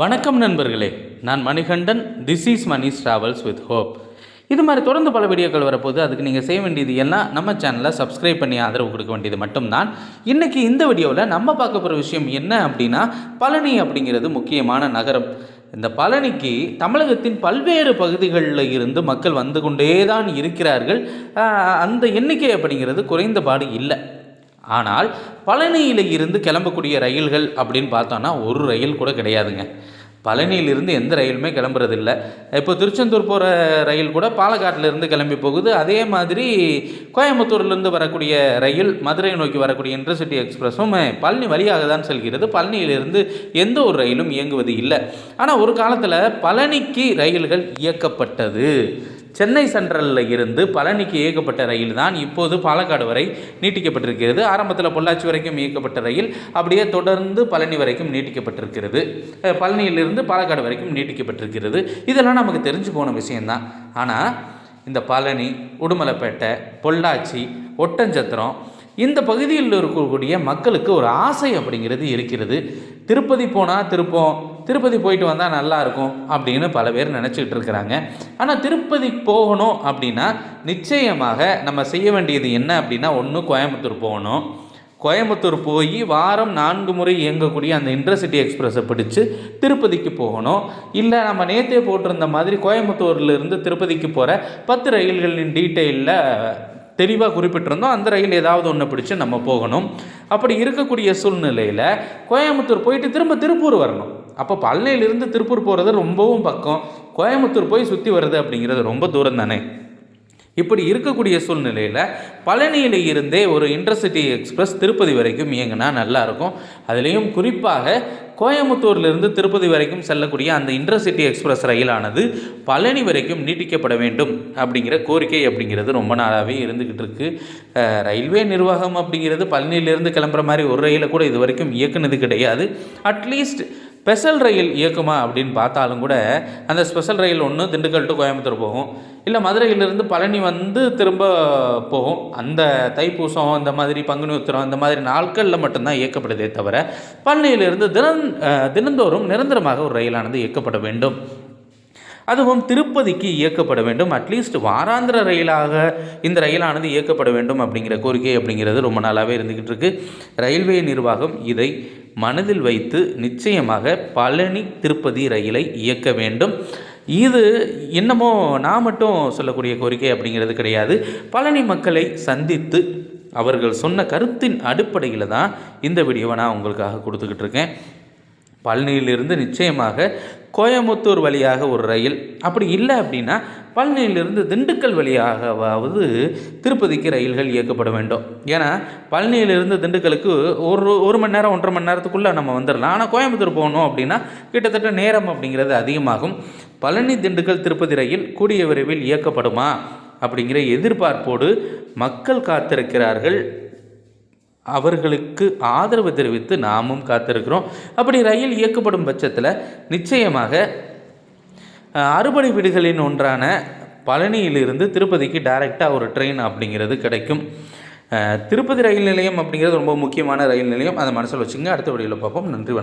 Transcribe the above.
வணக்கம் நண்பர்களே. நான் Manikandan. This is Mani Travels with hope இது மாதிரி தொடர்ந்து பல வீடியோக்கள் வரப்போது அதுக்கு நீங்கள் செய்ய வேண்டியது எல்லாம் நம்ம சேனலை சப்ஸ்கிரைப் பண்ணி ஆதரவு கொடுக்க வேண்டியது மட்டும்தான். இன்றைக்கி இந்த வீடியோவில் நம்ம பார்க்க போகிற விஷயம் என்ன அப்படின்னா பழனி அப்படிங்கிறது முக்கியமான நகரம். இந்த பழனிக்கு தமிழகத்தின் பல்வேறு பகுதிகளில் இருந்து மக்கள் வந்து கொண்டே தான் இருக்கிறார்கள் அந்த எண்ணிக்கை அப்படிங்கிறது குறைந்தபாடு இல்லை. ஆனால் பழனியில் இருந்து கிளம்பக்கூடிய ரயில்கள் அப்படின்னு பார்த்தோன்னா ஒரு ரயில் கூட கிடையாதுங்க. பழனியிலிருந்து எந்த ரயிலுமே கிளம்புறதில்ல இப்போ திருச்செந்தூர் போகிற ரயில் கூட பாலக்காட்டிலிருந்து கிளம்பி போகுது. அதே மாதிரி கோயம்புத்தூர்லேருந்து வரக்கூடிய ரயில் மதுரை நோக்கி வரக்கூடிய இன்டர்சிட்டி எக்ஸ்பிரஸும் பழனி வழியாக தான் செல்கிறது. பழனியிலிருந்து எந்த ஒரு ரயிலும் இயங்குவது இல்லை. ஆனால் ஒரு காலத்தில் பழனிக்கு ரயில்கள் இயக்கப்பட்டது. சென்னை சென்ட்ரலில் இருந்து பழனிக்கு இயக்கப்பட்ட ரயில் தான் இப்போது பாலக்காடு வரை நீட்டிக்கப்பட்டிருக்கிறது. ஆரம்பத்தில் பொள்ளாச்சி வரைக்கும் இயக்கப்பட்ட ரயில் அப்படியே தொடர்ந்து பழனி வரைக்கும் நீட்டிக்கப்பட்டிருக்கிறது. பழனியிலிருந்து பாலக்காடு வரைக்கும் நீட்டிக்கப்பட்டிருக்கிறது. இதெல்லாம் நமக்கு தெரிஞ்சு போன விஷயந்தான் ஆனால் இந்த பழனி உடுமலைப்பேட்டை பொள்ளாச்சி ஒட்டஞ்சத்திரம் இந்த பகுதியில் இருக்கக்கூடிய மக்களுக்கு ஒரு ஆசை அப்படிங்கிறது இருக்கிறது. திருப்பதி போனால் திருப்போம் திருப்பதி போயிட்டு வந்தால் நல்லாயிருக்கும் அப்படின்னு பல பேர் நினச்சிக்கிட்டு இருக்கிறாங்க. ஆனால் திருப்பதி போகணும் அப்படின்னா நிச்சயமாக நம்ம செய்ய வேண்டியது என்ன அப்படின்னா ஒன்று கோயம்புத்தூர் போகணும். கோயம்புத்தூர் போய் வாரம் நான்கு முறை இயங்கக்கூடிய அந்த இன்டர்சிட்டி எக்ஸ்பிரஸை பிடிச்சி திருப்பதிக்கு போகணும். இல்லை நம்ம நேற்றே போட்டிருந்த மாதிரி கோயம்புத்தூர்லேருந்து திருப்பதிக்கு போகிற பத்து ரயில்களின் டீட்டெயிலில் தெளிவாக குறிப்பிட்டிருந்தோம். அந்த ரயில் ஏதாவது ஒன்று பிடிச்சு நம்ம போகணும். அப்படி இருக்கக்கூடிய சூழ்நிலையில் கோயம்புத்தூர் போயிட்டு திரும்ப திருப்பூர் வரணும். அப்போ பழனியிலிருந்து திருப்பூர் போகிறது ரொம்பவும் பக்கம். கோயம்புத்தூர் போய் சுற்றி வருது அப்படிங்கிறது ரொம்ப தூரம் தானே இப்படி இருக்கக்கூடிய சூழ்நிலையில் பழனியில் இருந்தே ஒரு இன்டர்சிட்டி எக்ஸ்பிரஸ் திருப்பதி வரைக்கும் இயங்கினா நல்லாயிருக்கும். அதுலேயும் குறிப்பாக கோயம்புத்தூர்லேருந்து திருப்பதி வரைக்கும் செல்லக்கூடிய அந்த இன்டர்சிட்டி எக்ஸ்பிரஸ் ரயிலானது பழனி வரைக்கும் நீட்டிக்கப்பட வேண்டும் அப்படிங்கிற கோரிக்கை அப்படிங்கிறது ரொம்ப நாளாகவே இருந்துக்கிட்டு இருக்குது ரயில்வே நிர்வாகம் அப்படிங்கிறது பழனியிலேருந்து கிளம்புற மாதிரி ஒரு ரயிலை கூட இது வரைக்கும் இயக்குனது கிடையாது. அட்லீஸ்ட் ஸ்பெஷல் ரயில் இயக்குமா அப்படின்னு பார்த்தாலும் கூட அந்த ஸ்பெஷல் ரயில் ஒன்று திண்டுக்கல் டு கோயம்புத்தூர் போகும். இல்லை மதுரையிலிருந்து பழனி வந்து திரும்ப போகும். அந்த தைப்பூசம் இந்த மாதிரி பங்குனி உத்திரம் இந்த மாதிரி நாட்களில் மட்டும்தான் இயக்கப்படுதே தவிர பழனியிலிருந்து தினம் தினந்தோறும் நிரந்தரமாக ஒரு ரயிலானது இயக்கப்பட வேண்டும். அதுவும் திருப்பதிக்கு இயக்கப்பட வேண்டும். அட்லீஸ்ட் வாராந்திர ரயிலாக இந்த ரயிலானது இயக்கப்பட வேண்டும் அப்படிங்கிற கோரிக்கை அப்படிங்கிறது ரொம்ப நாளாகவே இருந்துக்கிட்டு இருக்குது ரயில்வே நிர்வாகம் இதை மனதில் வைத்து நிச்சயமாக பழனி திருப்பதி ரயிலை இயக்க வேண்டும். இது என்னமோ நான் மட்டும் சொல்லக்கூடிய கோரிக்கை அப்படிங்கிறது கிடையாது. பழனி மக்களை சந்தித்து அவர்கள் சொன்ன கருத்தின் அடிப்படையில் தான் இந்த வீடியோவை நான் உங்களுக்காக கொடுத்துக்கிட்டு இருக்கேன். பழனியிலிருந்து நிச்சயமாக கோயம்புத்தூர் வழியாக ஒரு ரயில். அப்படி இல்லை அப்படின்னா பழனியிலிருந்து திண்டுக்கல் வழியாகவாவது திருப்பதிக்கு ரயில்கள் இயக்கப்பட வேண்டும். ஏன்னா பழனியிலிருந்து திண்டுக்கலுக்கு ஒரு ஒரு மணி நேரம் ஒன்றரை மணி நேரத்துக்குள்ளே நம்ம வந்துடலாம் ஆனால் கோயம்புத்தூர் போகணும் அப்படின்னா கிட்டத்தட்ட நேரம் அப்படிங்கிறது அதிகமாகும். பழனி திண்டுக்கல் திருப்பதி ரயில் கூடிய விரைவில் இயக்கப்படுமா? அப்படிங்கிற எதிர்பார்ப்போடு மக்கள் காத்திருக்கிறார்கள். அவர்களுக்கு ஆதரவு தெரிவித்து நாமும் காத்திருக்கிறோம். அப்படி ரயில் இயக்கப்படும் பட்சத்தில் நிச்சயமாக அறுபடை வீடுகளின் ஒன்றான பழனியிலிருந்து திருப்பதிக்கு டைரெக்டாக ஒரு ட்ரெயின் அப்படிங்கிறது கிடைக்கும். திருப்பதி ரயில் நிலையம் அப்படிங்கிறது ரொம்ப முக்கியமான ரயில் நிலையம். அதை மனசில் வச்சுங்க. அடுத்த வீடியோவில் பார்ப்போம். நன்றி வணக்கம்.